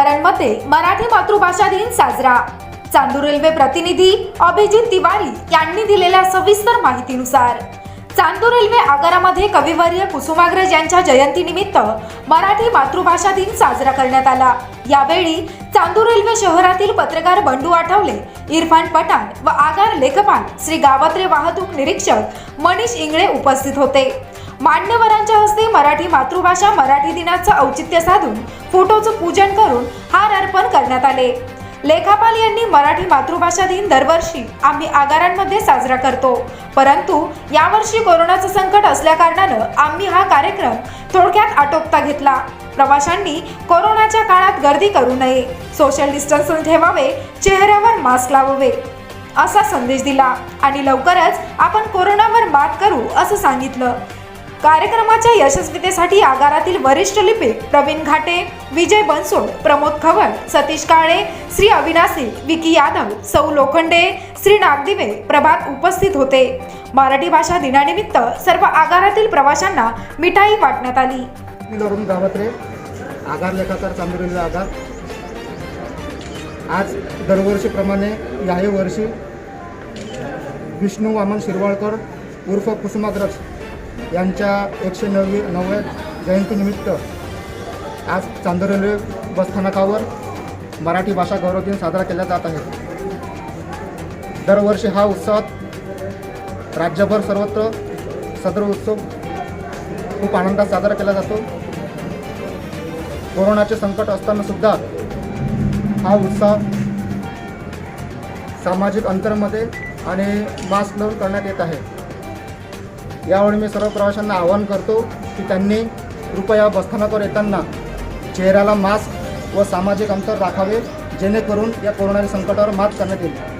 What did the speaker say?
कलाकारांमध्ये मराठी मातृभाषा दिन साजरा. चांदूर रेल्वे प्रतिनिधी अभिजित तिवारी यांनी दिलेल्या सविस्तर माहितीनुसार चांदूर रेल्वे आगारामध्ये कविवर्य कुसुमाग्रज यांच्या जयंतीनिमित्त मराठी मातृभाषा दिन साजरा करण्यात आला. यावेळी चांदूर रेल्वे शहरातील पत्रकार बंडू आठवले इरफान पठाण व आगार लेखपाल श्री गावत्रे वाहतूक निरीक्षक मनीष इंगळे उपस्थित होते. मान्यवरांच्या हस्ते मराठी मातृभाषा मराठी दिनाचं औचित्य साधून फोटोचं पूजन करून हार अर्पण करण्यात आले. लेखापाल यांनी मराठी मातृभाषा दिन दरवर्षी आम्ही आगारांमध्ये साजरा करतो. परंतु यावर्षी कोरोनाचं संकट असल्याकारणानं आम्ही हा कार्यक्रम थोडक्यात आटोपता घेतला. प्रवाशांनी कोरोनाच्या काळात गर्दी करू नये. सोशल डिस्टन्स ठेवावे चेहऱ्यावर मास्क लावावे असा संदेश दिला. आणि लवकरच आपण कोरोनावर मात करू असं सांगितलं. कार्यक्रमाच्या यशस्वीतेसाठी आगारातील वरिष्ठ लिपिक प्रवीण घाटे विजय बनसोड प्रमोद खवळ सतीश काळे श्री अविनासी विकी यादव सौ लोखंडे श्री नागदिवे प्रभात उपस्थित होते. मराठी भाषा दिनानिमित्त सर्व आगारातील प्रवाशांना मिठाई वाटण्यात आली. आगार लेखाकार चांदूर आगार. आज दरवर्षीप्रमाणे याही वर्षी विष्णू वामन शिरवाळकर उर्फ कुसुमाग्रज यांच्या एकशे नववी नव्वद जयंतीनिमित्त आज चांदूर रेल्वे बसस्थानकावर मराठी भाषा गौरव दिन साजरा केला जात आहे. दरवर्षी हा उत्सव राज्यभर सर्वत्र सदर उत्सव खूप आनंदात साजरा केला जातो. कोरोनाचे संकट असताना सुद्धा हा उत्सव सामाजिक अंतरमध्ये आणि मास्क लावून करण्यात येत आहे. यावेळी मी सर्व प्रवाशांना आवाहन करतो की त्यांनी कृपया बसस्थानकावर येताना चेहऱ्याला मास्क व सामाजिक अंतर राखावे जेणेकरून या कोरोनाच्या संकटावर मात करण्यात येईल.